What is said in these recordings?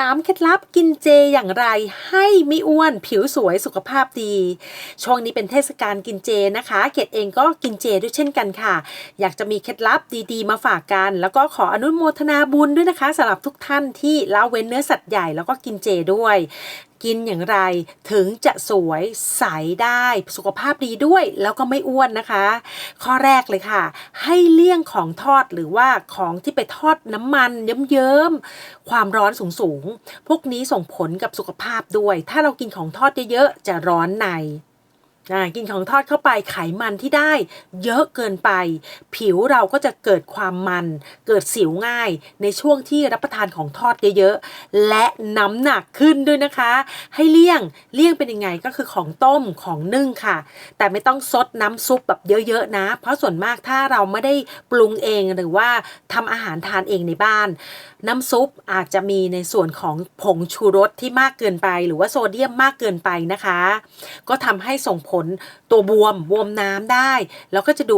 3 เคล็ดลับกินเจอย่างไรให้ไม่อ้วนผิวสวยสุขภาพดี ช่วงนี้เป็นเทศกาลกินเจนะคะ เกดเองก็กินเจด้วยเช่นกันค่ะ อยากจะมีเคล็ดลับดีๆ มาฝากกัน แล้วก็ขออนุโมทนาบุญด้วยนะคะสำหรับทุกท่านที่ละเว้นเนื้อสัตว์ใหญ่แล้วก็กินเจด้วย กินอย่างไร ถึงจะสวยใสได้สุขภาพดีด้วย แล้วก็ไม่อ้วนนะคะ ข้อแรกเลยค่ะ ให้เลี่ยงของทอดหรือว่าของที่ไปทอดน้ำมันเยิ้มๆความร้อนสูงๆพวกนี้ส่งผลกับสุขภาพด้วย ถ้าเรากินของทอดเยอะๆจะร้อนใน กินของทอดเข้าไปไขมันที่ได้ เยอะเกินไป ผิวเราก็จะเกิดความมัน เกิดสิวง่ายในช่วงที่รับประทานของทอดเยอะๆและน้ำหนักขึ้นด้วยนะคะ ให้เลี่ยงเลี่ยงเป็นยังไงก็คือของต้มของนึ่งค่ะ แต่ไม่ต้องซดน้ำซุปแบบเยอะๆนะ เพราะส่วนมากถ้าเราไม่ได้ปรุงเองหรือว่าทำอาหารทานเองในบ้าน น้ำซุปอาจจะมีในส่วนของผงชูรสที่มากเกินไป หรือว่าโซเดียมมากเกินไปนะคะ ก็ทำให้ส่งผลตัวบวมบวมน้ำได้ แล้วก็จะดู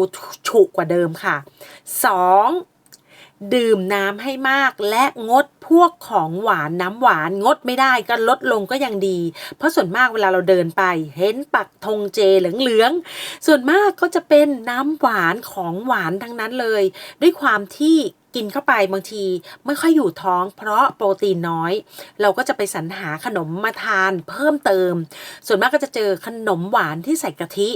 ฉุกว่าเดิมค่ะ 2. ดื่มน้ำให้มากและงดพวกของหวานน้ำหวานงดไม่ได้ก็ลดลงก็ยังดี เพราะส่วนมากเวลาเราเดินไป เห็นปักธงเจเหลืองๆส่วนมากก็จะเป็นน้ำหวานของหวานทั้งนั้นเลย ด้วยความที่ กินเข้าไปบางทีไม่ค่อยอยู่ท้อง เพราะโปรตีนน้อย เราก็จะไปสรรหาขนมมาทานเพิ่มเติม ส่วนมากก็จะเจอขนมหวานที่ใส่กะทิ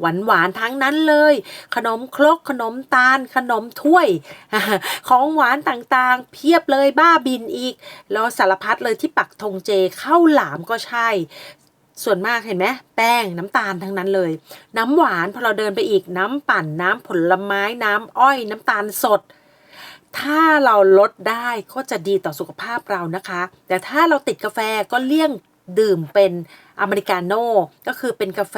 หวานหวานทั้งนั้นเลย ขนมครกขนมตาล ขนมถ้วย ของหวานต่างๆ เพียบเลยบ้าบินอีก แล้วสารพัดเลยที่ปักธงเจข้าวหลามก็ใช่ ส่วนมากเห็นไหมแป้งน้ำตาลทั้งนั้นเลย น้ำหวานพอเราเดินไปอีกน้ำปั่นน้ำผลไม้น้ำอ้อยน้ำตาลสด ถ้าเราลดได้ก็จะดีต่อสุขภาพเรานะคะ แต่ถ้าเราติดกาแฟก็เลี่ยงดื่มเป็นอเมริกาโน่ก็คือเป็นกาแฟ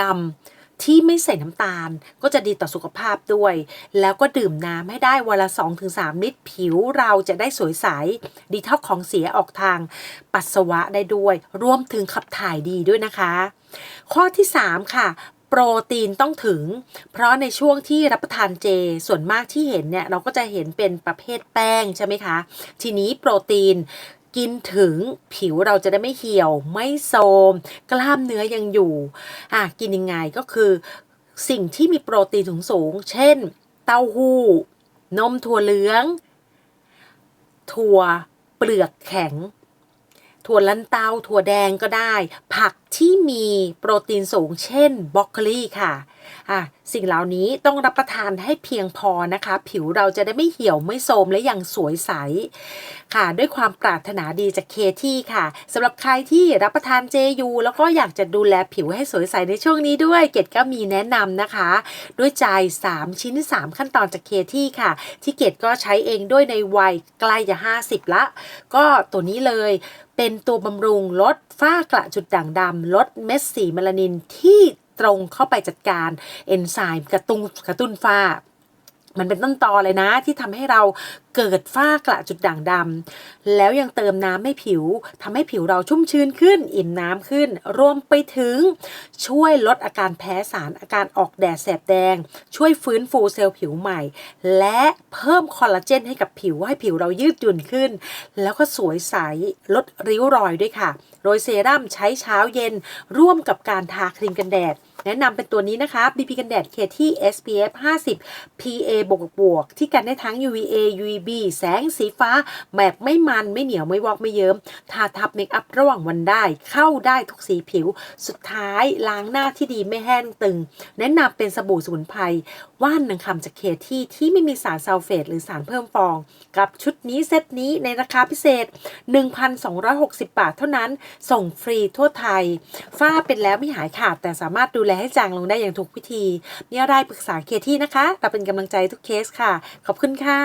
ดำที่ไม่ใส่น้ำตาล ก็จะดีต่อสุขภาพด้วย แล้วก็ดื่มน้ำให้ได้วันละ 2-3 ลิตรผิวเราจะได้สวยใส ดีเท่าของเสียออกทางปัสสาวะได้ด้วย รวมถึงขับถ่ายดีด้วยนะคะ ข้อที่ 3 ค่ะ โปรตีนต้องถึง เพราะในช่วงที่รับประทานเจ ส่วนมากที่เห็นเนี่ยเราก็จะเห็นเป็นประเภทแป้งใช่ไหมคะ ทีนี้โปรตีนกินถึงผิวเราจะได้ไม่เหี่ยว ไม่โทรมกล้ามเนื้อยังอยู่อะกินยังไงก็คือสิ่งที่มีโปรตีนสูงสูง เช่น เต้าหู้ นมถั่วเหลือง ถั่วเปลือกแข็ง ถั่วลันเตาถั่วแดงก็ได้ ผักที่มีโปรตีนสูงเช่นบรอกโคลีค่ะอะ สิ่งเหล่านี้ต้องรับประทานให้เพียงพอนะคะ ผิวเราจะได้ไม่เหี่ยวไม่โทรมและยังสวยใส ค่ะ ด้วยความปรารถนาดีจากเคที่ค่ะสำหรับใครที่รับประทานเจยูแล้วก็อยากจะดูแลผิวให้สวยใสในช่วงนี้ด้วย เกดก็มีแนะนำนะคะ ด้วยใจ 3 ชิ้น 3 ขั้นตอนจากเคที่ค่ะ ที่เกดก็ใช้เองด้วยในวัยใกล้จะ 50 ละ ก็ตัวนี้เลย เป็นตัวบำรุงลดฝ้ากระจุดด่างดำลดเม็ดสีเมลานินที่ตรงเข้าไปจัดการเอนไซม์กระตุ้นกระตุ้นฝ้ามันเป็นต้นตอเลยนะที่ทำให้เรา เกิดฝ้ากระจุดด่างดำแล้วยังเติมน้ำให้ผิวทำให้ผิวเราชุ่มชื้นขึ้น อิ่มน้ำขึ้น รวมไปถึงช่วยลดอาการแพ้สารอาการออกแดดแสบแดง ช่วยฟื้นฟูเซลล์ผิวใหม่ และเพิ่มคอลลาเจนให้กับผิวให้ผิวเรายืดหยุ่นขึ้น แล้วก็สวยใสลดริ้วรอยด้วยค่ะ โดยเซรั่มใช้เช้าเย็น ร่วมกับการทาครีมกันแดด แนะนำเป็นตัวนี้นะคะ BP กันแดดเคที่ SPF 50 PA บวกบวกที่กันได้ทั้ง UVA UVB บีแสงสีฟ้าแบบไม่มันไม่เหนียวไม่วอกไม่เยิ้มทาทับเมคอัพระหว่างวันได้ เข้าได้ทุกสีผิว สุดท้ายล้างหน้าที่ดีไม่แห้งตึง แนะนำเป็นสบู่สมุนไพรว่านนางคำจากเคที่ที่ไม่มีสารซัลเฟตหรือสารเพิ่มฟอง กับชุดนี้เซตนี้ในราคาพิเศษ 1,260 บาทเท่านั้น ส่งฟรีทั่วไทย ฝ้าเป็นแล้วไม่หายขาด แต่สามารถดูแลให้จางลงได้อย่างถูกวิธีมีอะไรปรึกษาเคที่นะคะเราเป็นกำลังใจทุกเคสค่ะ ขอบคุณค่ะ